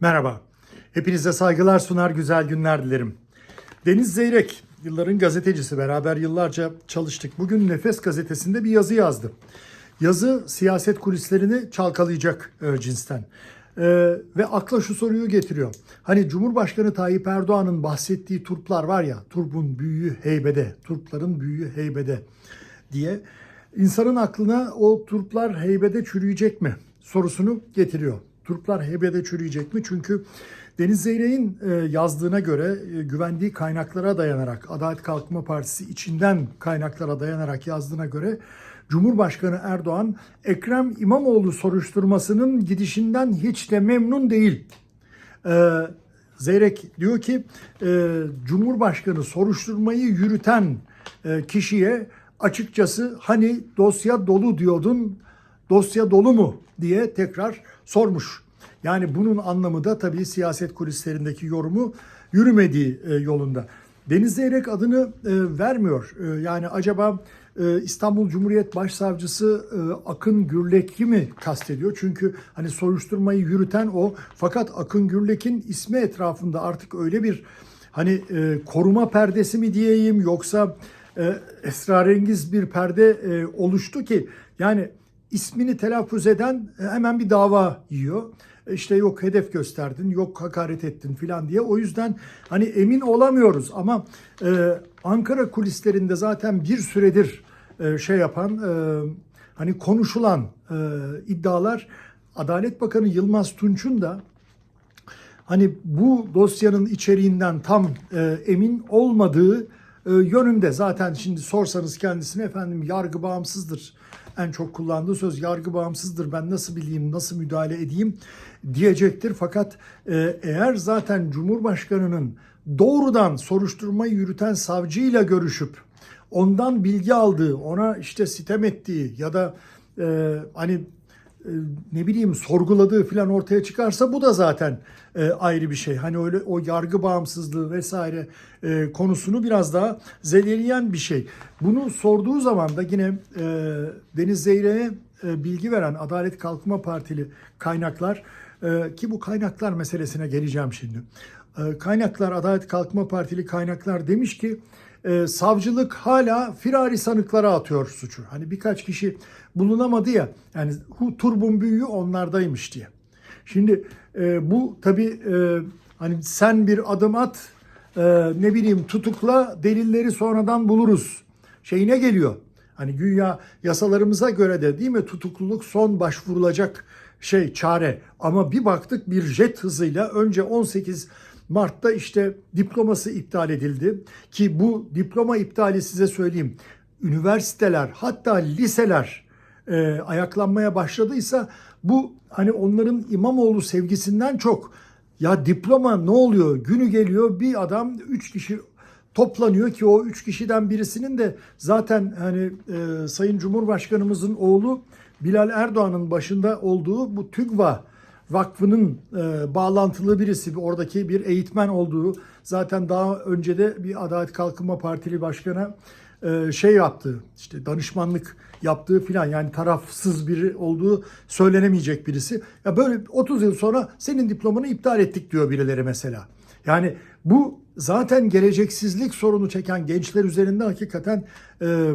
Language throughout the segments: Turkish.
Merhaba. Hepinize saygılar sunar, güzel günler dilerim. Deniz Zeyrek, yılların gazetecisi. Beraber yıllarca çalıştık. Bugün Nefes gazetesinde bir yazı yazdı. Yazı siyaset kulislerini çalkalayacak e, cinsten. E, ve akla şu soruyu getiriyor. Hani Cumhurbaşkanı Tayyip Erdoğan'ın bahsettiği turplar var ya, turpun büyüğü heybede, turpların büyüğü heybede diye insanın aklına o turplar heybede çürüyecek mi sorusunu getiriyor. Turplar heybede çürüyecek mi? Çünkü Deniz Zeyrek'in e, yazdığına göre e, güvendiği kaynaklara dayanarak, Adalet Kalkınma Partisi içinden kaynaklara dayanarak yazdığına göre Cumhurbaşkanı Erdoğan Ekrem İmamoğlu soruşturmasının gidişinden hiç de memnun değil. Ee, Zeyrek diyor ki e, Cumhurbaşkanı soruşturmayı yürüten e, kişiye açıkçası hani dosya dolu diyordun dosya dolu mu diye tekrar sormuş. Yani bunun anlamı da tabii siyaset kulislerindeki yorumu yürümediği e, yolunda. Deniz Zeyrek adını e, vermiyor. E, yani acaba İstanbul Cumhuriyet Başsavcısı Akın Gürlek'i mi kastediyor? Çünkü hani soruşturmayı yürüten o. Fakat Akın Gürlek'in ismi etrafında artık öyle bir hani koruma perdesi mi diyeyim yoksa esrarengiz bir perde oluştu ki yani ismini telaffuz eden e, hemen bir dava yiyor. E, İşte yok hedef gösterdin, yok hakaret ettin filan diye. O yüzden hani emin olamıyoruz ama e, Ankara kulislerinde zaten bir süredir e, şey yapan e, hani konuşulan e, iddialar Adalet Bakanı Yılmaz Tunç'un da hani bu dosyanın içeriğinden tam e, emin olmadığı e, yönünde. Zaten şimdi sorsanız kendisine efendim yargı bağımsızdır. En çok kullandığı söz yargı bağımsızdır. Ben nasıl bileyim, nasıl müdahale edeyim diyecektir. Fakat e, eğer zaten Cumhurbaşkanı'nın doğrudan soruşturmayı yürüten savcıyla görüşüp ondan bilgi aldığı, ona işte sitem ettiği ya da e, hani ne bileyim sorguladığı falan ortaya çıkarsa bu da zaten e, ayrı bir şey. Hani öyle o yargı bağımsızlığı vesaire e, konusunu biraz daha zedeleyen bir şey. Bunu sorduğu zaman da yine e, Deniz Zeyrek'e e, bilgi veren Adalet Kalkınma Partili kaynaklar e, ki bu kaynaklar meselesine geleceğim şimdi. E, kaynaklar Adalet Kalkınma Partili kaynaklar demiş ki e, savcılık hala firari sanıklara atıyor suçu. Hani birkaç kişi bulunamadı ya yani hu, turbun büyüğü onlardaymış diye. Şimdi e, bu tabii e, hani sen bir adım at e, ne bileyim tutukla delilleri sonradan buluruz şeyine geliyor. Hani güya yasalarımıza göre de değil mi tutukluluk son başvurulacak şey çare. Ama bir baktık bir jet hızıyla önce 18 Mart'ta işte diploması iptal edildi ki bu diploma iptali size söyleyeyim. Üniversiteler hatta liseler e, ayaklanmaya başladıysa bu hani onların İmamoğlu sevgisinden çok ya diploma ne oluyor? Günü geliyor bir adam 3 kişi toplanıyor ki o üç kişiden birisinin de zaten hani e, Sayın Cumhurbaşkanımızın oğlu Bilal Erdoğan'ın başında olduğu bu TÜGVA Vakfı'nın e, bağlantılı birisi, oradaki bir eğitmen olduğu zaten daha önce de bir Adalet Kalkınma Partili başkana e, şey yaptığı, işte danışmanlık yaptığı filan yani tarafsız biri olduğu söylenemeyecek birisi. Ya böyle 30 yıl sonra senin diplomanı iptal ettik diyor birileri mesela. Yani bu zaten geleceksizlik sorunu çeken gençler üzerinde hakikaten e,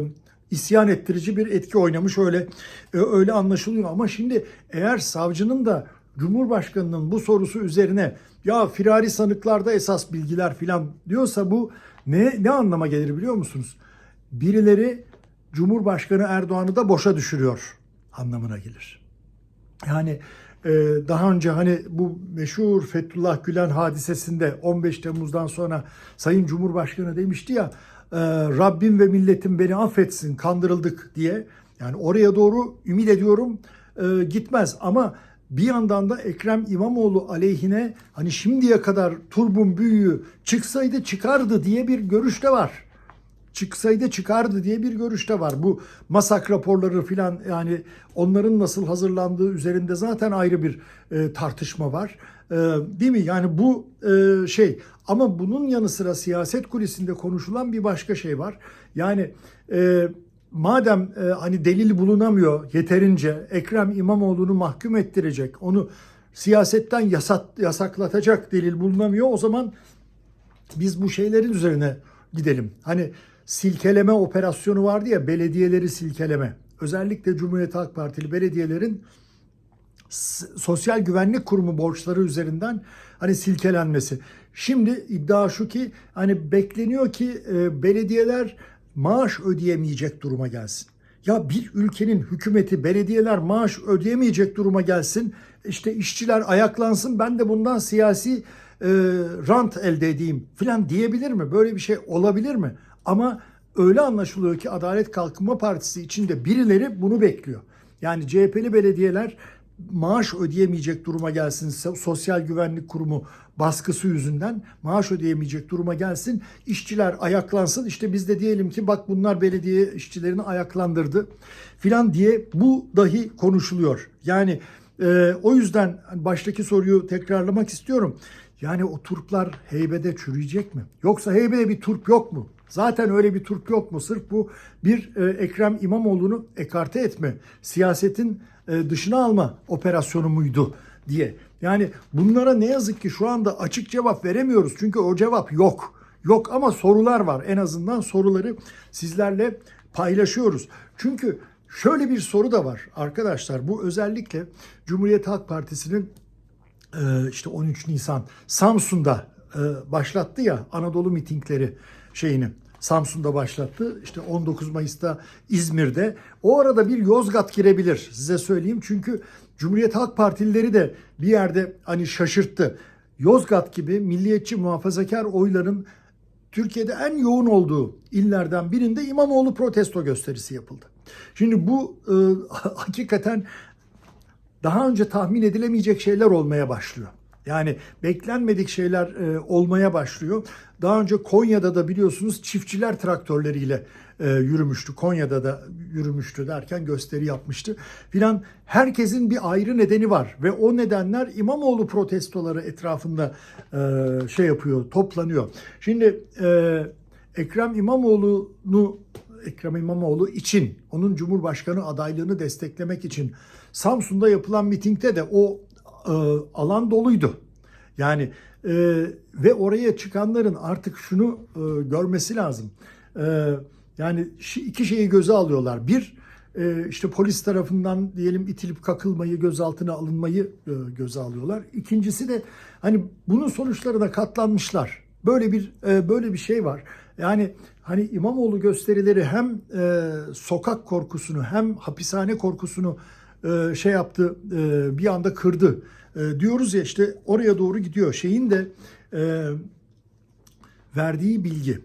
isyan ettirici bir etki oynamış öyle e, öyle anlaşılıyor ama şimdi eğer savcının da Cumhurbaşkanının bu sorusu üzerine ya firari sanıklarda esas bilgiler filan diyorsa bu ne ne anlama gelir biliyor musunuz? Birileri Cumhurbaşkanı Erdoğan'ı da boşa düşürüyor anlamına gelir. Yani e, daha önce hani bu meşhur Fethullah Gülen hadisesinde 15 Temmuz'dan sonra Sayın Cumhurbaşkanı demişti ya e, Rabbim ve milletim beni affetsin kandırıldık diye. Yani oraya doğru ümit ediyorum e, gitmez ama bir yandan da Ekrem İmamoğlu aleyhine hani şimdiye kadar turbun büyüğü çıksaydı çıkardı diye bir görüş de var çıksaydı çıkardı diye bir görüşte var. Bu masak raporları filan yani onların nasıl hazırlandığı üzerinde zaten ayrı bir e, tartışma var. E, değil mi? Yani bu e, şey ama bunun yanı sıra siyaset kulisinde konuşulan bir başka şey var. Yani e, madem e, hani delil bulunamıyor yeterince Ekrem İmamoğlu'nu mahkum ettirecek, onu siyasetten yasa, yasaklatacak delil bulunamıyor. O zaman biz bu şeylerin üzerine gidelim. Hani silkeleme operasyonu vardı ya belediyeleri silkeleme. Özellikle Cumhuriyet Halk Partili belediyelerin Sosyal Güvenlik Kurumu borçları üzerinden hani silkelenmesi. Şimdi iddia şu ki hani bekleniyor ki e, belediyeler maaş ödeyemeyecek duruma gelsin. Ya bir ülkenin hükümeti belediyeler maaş ödeyemeyecek duruma gelsin. İşte işçiler ayaklansın ben de bundan siyasi e, rant elde edeyim filan diyebilir mi? Böyle bir şey olabilir mi? Ama öyle anlaşılıyor ki Adalet Kalkınma Partisi içinde birileri bunu bekliyor. Yani CHP'li belediyeler maaş ödeyemeyecek duruma gelsin. So- Sosyal Güvenlik Kurumu baskısı yüzünden maaş ödeyemeyecek duruma gelsin. İşçiler ayaklansın. İşte biz de diyelim ki bak bunlar belediye işçilerini ayaklandırdı filan diye bu dahi konuşuluyor. Yani e, o yüzden baştaki soruyu tekrarlamak istiyorum. Yani o turplar heybede çürüyecek mi? Yoksa heybede bir turp yok mu? Zaten öyle bir turp yok mu? Sırf bu bir e, Ekrem İmamoğlu'nu ekarte etme, siyasetin dışına alma operasyonu muydu diye. Yani bunlara ne yazık ki şu anda açık cevap veremiyoruz. Çünkü o cevap yok. Yok ama sorular var. En azından soruları sizlerle paylaşıyoruz. Çünkü şöyle bir soru da var arkadaşlar. Bu özellikle Cumhuriyet Halk Partisi'nin e, işte 13 Nisan Samsun'da e, başlattı ya Anadolu mitingleri şeyini. Samsun'da başlattı. İşte 19 Mayıs'ta İzmir'de. O arada bir Yozgat girebilir size söyleyeyim. Çünkü Cumhuriyet Halk Partilileri de bir yerde hani şaşırttı. Yozgat gibi milliyetçi muhafazakar oyların Türkiye'de en yoğun olduğu illerden birinde İmamoğlu protesto gösterisi yapıldı. Şimdi bu e, hakikaten daha önce tahmin edilemeyecek şeyler olmaya başlıyor. Yani beklenmedik şeyler e, olmaya başlıyor. Daha önce Konya'da da biliyorsunuz çiftçiler traktörleriyle e, yürümüştü. Konya'da da yürümüştü derken gösteri yapmıştı. Filan herkesin bir ayrı nedeni var ve o nedenler İmamoğlu protestoları etrafında e, şey yapıyor, toplanıyor. Şimdi e, Ekrem İmamoğlu'nu Ekrem İmamoğlu için, onun Cumhurbaşkanı adaylığını desteklemek için Samsun'da yapılan mitingde de o e, alan doluydu. Yani e, ve oraya çıkanların artık şunu e, görmesi lazım. E, yani iki şeyi göze alıyorlar. Bir, e, işte polis tarafından diyelim itilip kakılmayı, gözaltına alınmayı e, göze alıyorlar. İkincisi de hani bunun sonuçlarına katlanmışlar. Böyle bir e, böyle bir şey var. Yani hani İmamoğlu gösterileri hem e, sokak korkusunu hem hapishane korkusunu e, şey yaptı, e, bir anda kırdı. E, diyoruz ya işte oraya doğru gidiyor. Şeyin de verdiği bilgi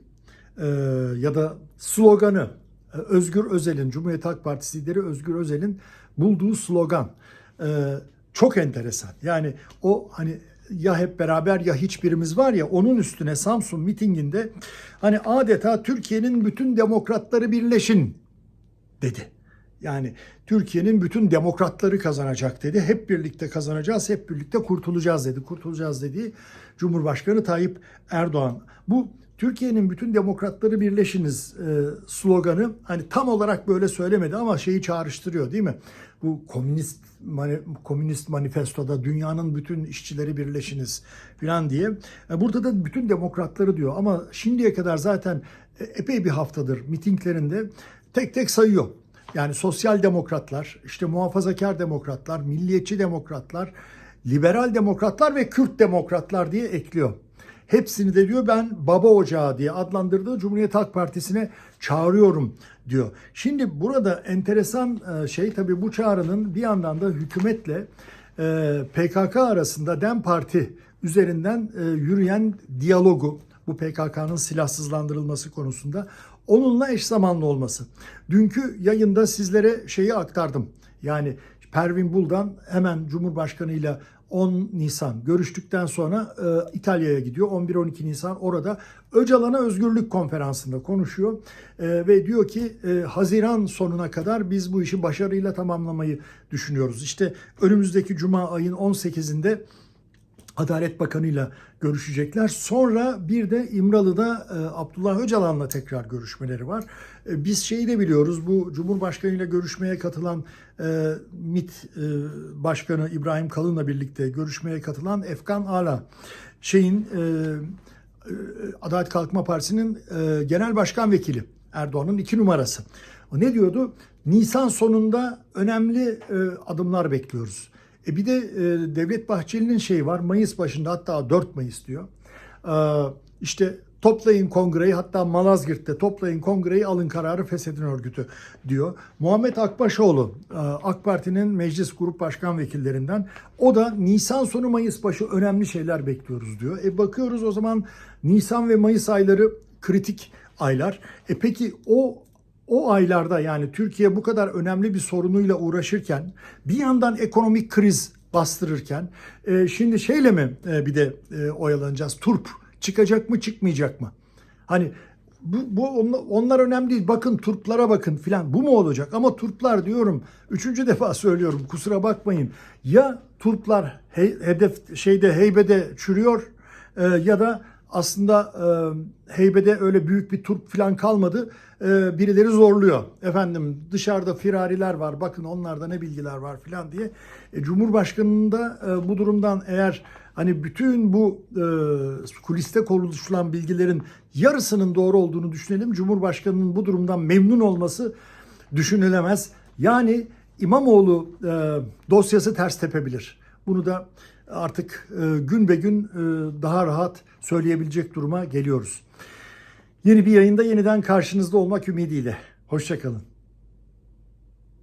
ya da sloganı Özgür Özel'in, Cumhuriyet Halk Partisi lideri Özgür Özel'in bulduğu slogan çok enteresan. Yani o hani ya hep beraber ya hiçbirimiz var ya onun üstüne Samsun mitinginde hani adeta Türkiye'nin bütün demokratları birleşin dedi. Yani Türkiye'nin bütün demokratları kazanacak dedi. Hep birlikte kazanacağız, hep birlikte kurtulacağız dedi. Kurtulacağız dediği Cumhurbaşkanı Tayyip Erdoğan. Bu Türkiye'nin bütün demokratları birleşiniz e, sloganı hani tam olarak böyle söylemedi ama şeyi çağrıştırıyor değil mi? Bu komünist komünist manifestoda dünyanın bütün işçileri birleşiniz falan diye. E, Burada da bütün demokratları diyor ama şimdiye kadar zaten e, epey bir haftadır mitinglerinde tek tek sayıyor. Yani sosyal demokratlar, işte muhafazakar demokratlar, milliyetçi demokratlar, liberal demokratlar ve Kürt demokratlar diye ekliyor. Hepsini de diyor ben baba ocağı diye adlandırdığı Cumhuriyet Halk Partisi'ne çağırıyorum diyor. Şimdi burada enteresan e, şey tabii bu çağrının bir yandan da hükümetle e, PKK arasında DEM Parti üzerinden e, yürüyen diyalogu bu PKK'nın silahsızlandırılması konusunda onunla eş zamanlı olması. Dünkü yayında sizlere şeyi aktardım. Yani Pervin Buldan hemen Cumhurbaşkanıyla 10 Nisan görüştükten sonra e, İtalya'ya gidiyor. 11-12 Nisan orada Öcalan'a Özgürlük Konferansı'nda konuşuyor E, ve diyor ki e, Haziran sonuna kadar biz bu işi başarıyla tamamlamayı düşünüyoruz. İşte önümüzdeki Cuma ayın 18'inde Adalet Bakanı'yla görüşecekler. Sonra bir de İmralı'da e, Abdullah Öcalan'la tekrar görüşmeleri var. E, biz şeyi de biliyoruz bu Cumhurbaşkanı'yla görüşmeye katılan e, MİT e, Başkanı İbrahim Kalın'la birlikte görüşmeye katılan Efkan Ala şeyin e, e, Adalet Kalkınma Partisi'nin e, genel başkan vekili Erdoğan'ın iki numarası. O ne diyordu? Nisan sonunda önemli e, adımlar bekliyoruz. E bir de e, Devlet Bahçeli'nin şeyi var. Mayıs başında hatta 4 Mayıs diyor. E, işte toplayın kongreyi hatta Malazgirt'te toplayın kongreyi alın kararı feshedin örgütü diyor. Muhammed Akbaşoğlu e, AK Parti'nin meclis grup başkan vekillerinden o da Nisan sonu Mayıs başı önemli şeyler bekliyoruz diyor. E bakıyoruz o zaman Nisan ve Mayıs ayları kritik aylar. E peki o o aylarda yani Türkiye bu kadar önemli bir sorunuyla uğraşırken bir yandan ekonomik kriz bastırırken e, şimdi şeyle mi e, bir de e, oyalanacağız? Turp çıkacak mı çıkmayacak mı? Hani bu, bu onlar, onlar önemli değil. Bakın turplara bakın filan. Bu mu olacak? Ama turplar diyorum. Üçüncü defa söylüyorum. Kusura bakmayın. Ya turplar he- hedef şeyde heybede çürüyor e, ya da aslında e, heybede öyle büyük bir turp falan kalmadı. E, birileri zorluyor. Efendim dışarıda firariler var. Bakın onlarda ne bilgiler var falan diye. E, Cumhurbaşkanının da e, bu durumdan eğer hani bütün bu e, kuliste konuşulan bilgilerin yarısının doğru olduğunu düşünelim. Cumhurbaşkanının bu durumdan memnun olması düşünülemez. Yani İmamoğlu e, dosyası ters tepebilir. Bunu da artık e, gün be gün e, daha rahat söyleyebilecek duruma geliyoruz. Yeni bir yayında yeniden karşınızda olmak ümidiyle. Hoşçakalın.